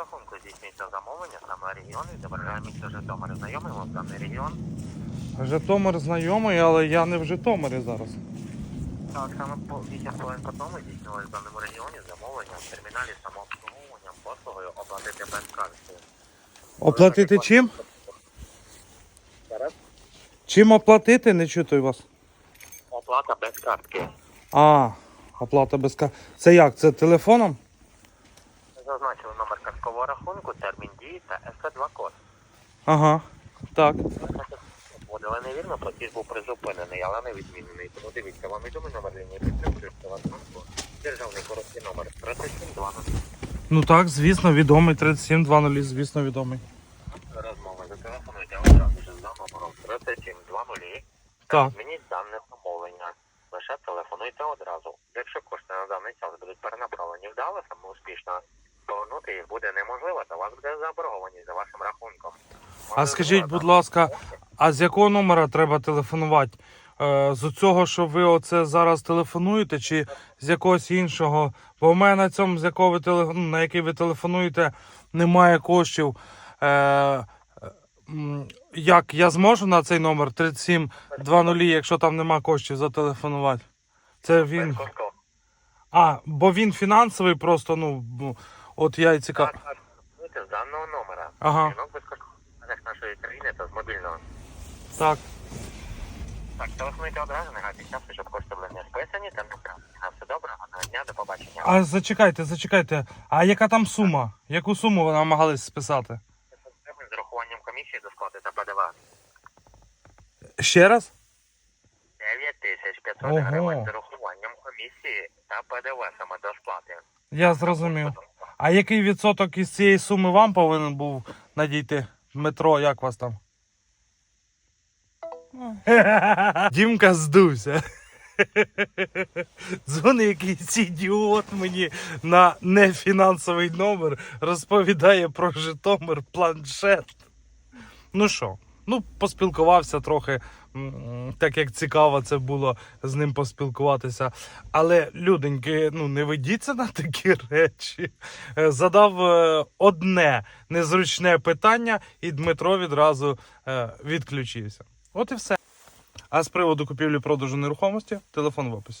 рахунку здійснюється замовлення саме регіон відображає місто Житомир. Знайомий вам даний регіон? Житомир знайомий, але я не в Житомирі зараз. Так, саме по 8 хвилин по тому здійснювалось в даному регіоні замовлення в терміналі самообслуговування послугою оплатити без картки. Оплатити чим? Зараз Чим оплатити? Не чути вас. оплата без картки. А, оплата без ка. Це як? Це телефоном? Карткового рахунку, термін дії та СК2 код. Ага. Так. Вводили невірно, платіж був призупинений, але не відмінений. Тому дивіться, вам відомий номер лінії підтримки, банку, державний короткий номер 3720. Ну так, звісно, відомий 3720, звісно, відомий. Розмова зателефонуйте одразу ж за номером 3720. Так. Змініть дане замовлення. Лише телефонуйте одразу. Якщо кошти на даний час будуть перенаправлені вдало, самоуспішно, повернути буде неможливо, та у вас буде заборгованість за вашим рахунком. А скажіть, будь ласка, а з якого номера треба телефонувати? Е, з цього, що ви оце зараз телефонуєте, чи з якогось іншого? Бо в мене на цьому, з якого ви теле... ну, на який ви телефонуєте, немає коштів. Е, як я зможу на цей номер 3720, якщо там нема коштів зателефонувати? Це він. А, бо він фінансовий просто, ну, ну, от я і цікав. З даного номера. Ага. Дзвінок безкоштовний з нашої країни та з мобільного. Так. Так, телефонуйте одразу, не гайте часу, щоб кошти були не списані та не. На все добре, гарного дня, до побачення. А зачекайте, зачекайте. А яка там сума? Яку суму ви намагались списати? З урахуванням комісії до сплати та ПДВ. Ще раз? 9500 Ого. гривень з урахуванням комісії та ПДВ саме до сплати. Я зрозумів. А який відсоток із цієї суми вам повинен був надійти? Дмитро, як вас там? Дімка здувся. Дзвонить якийсь ідіот мені на нефінансовий номер, розповідає про Житомир планшет. Ну що, ну поспілкувався трохи, так як цікаво це було з ним поспілкуватися. Але, люденьки, ну не ведіться на такі речі. Е, Задав е, одне незручне питання, і Дмитро відразу е, відключився. От і все. А з приводу купівлі-продажу нерухомості, телефон в описі.